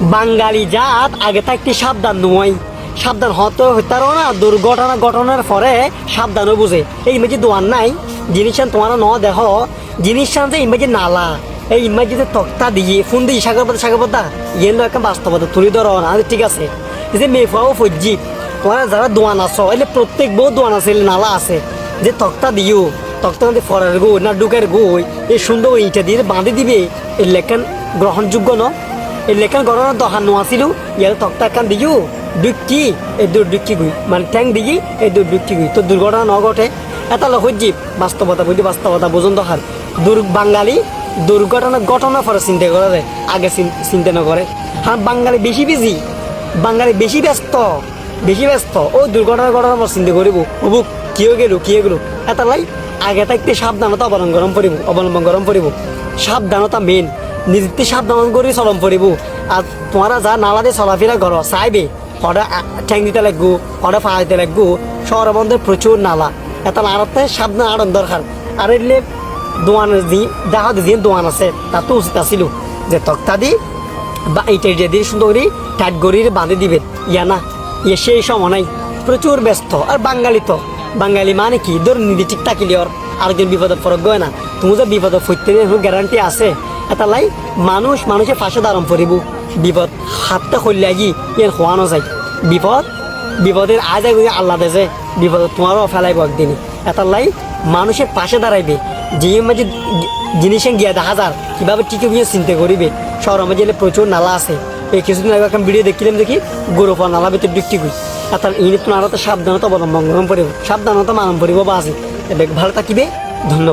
বাঙালি জাত আগে থাকতে সাবধান নয়। সাবধান হতে হইতারও না, দুর্ঘটনা ঘটনার পরে সাবধানও বুঝে। এই ইমেজে দোয়ান নাই, জিনিস তোমার ন দেখ। জিনিস যে ইমেজে নালা। এই ইমেজে যে তক্তা দিয়ে, ফোন দিয়ে সাগর পাতা সাগর পাতা ইয়ে একটা বাস্তবতা, তুলি ধরো না ঠিক আছে। যে মেফাও ফজ্জি তোমার যারা দোয়ান আছো, এলে প্রত্যেক বউ দোয়ান আছে নালা আছে। যে তক্তা দিও, তক্তা দিয়ে ফরার গো, না ডুকের গই এই সুন্দর ইটা দিয়ে বাঁধে দিবে এই লেখান গ্রহণযোগ্য ন? এই লেখান গড়ানোর দহান নোয়াছিল ইয়ার তক্তা কান দিও ডুক্কি এই দূর ডুক্কি গুই মানে ট্যাং দিগি এই দূর ডুক্কি গুই। তো দুর্ঘটনা ন ঘটে এটা হলো হজ্জিব বাস্তবতা বুঝি বাস্তবতা বোঝন দহার দুর বাঙালি দুর্ঘটনা ঘটনা পরে চিন্তা করে রে, আগে চিন- চিন্তা নকরে হ্যাঁ বাঙালি বেশি বিজি বাঙালি বেশি ব্যস্ত বেশি ব্যস্ত। ও দুর্ঘটনা ঘটনা পর চিন্তা করিব হবুক কিয় গেল কিয় গেল? এটা লাই আগে থাকতে সাবধানতা অবলম্বন করিব অবলম্বন গরম করিব সাবধানতা মেন নিজে সাবধান করে চলম পড়িব আর তোমারা যা নালা দিয়ে চলাফেরা করো চাইবে। হঠাৎ ঠ্যাং দিতে লাগবো হঠাৎ ফা দিতে লাগবো শহরের মধ্যে প্রচুর নালা। এটা নালাতে সাবধান আড়ন দরকার আর এলে দোয়ান দি দেখা দিয়ে দোয়ান আছে তার তো উচিত আছিল। যে তক্তা দি বা এইটা দিয়ে সুন্দর করে টাইট গড়িয়ে বাঁধে দিবে। ইয়া না ইয়ে সেই সময় নাই। প্রচুর ব্যস্ত আর বাঙালি তো। বাঙালি মানে কি? ধর নিজে ঠিক থাকিলি ওর আরেকজন বিপদে ফরক গয় না। তুমি যে বিপদে ফুটতে গ্যারান্টি আছে। এটা লাই মানুষ মানুষের পাশে দাঁড়ান পড়িব বিপদ হাতটা খুললে আগি ইয়ার হওয়ানো যায় বিপদ, বিপদের আজ আগে আল্লাহ দেশে বিপদ তোমারও ফেলাইব একদিনই এটা লাই মানুষের পাশে দাঁড়াইবে। যে মাঝে জিনিসে গিয়া দেখা যার কীভাবে টিকে গিয়ে চিন্তা করিবে। শহরের মাঝে এলে প্রচুর নালা আছে। এই কিছুদিন আগে একটা ভিডিও দেখছিলাম দেখি গরুপা নালা ভিতরে গুই আর তার ইনি তোমার সাবধানতা অবলম্বন করিব সাবধানতা মানন করিব বা আছে। ভালো থাকিবে। ধন্যবাদ।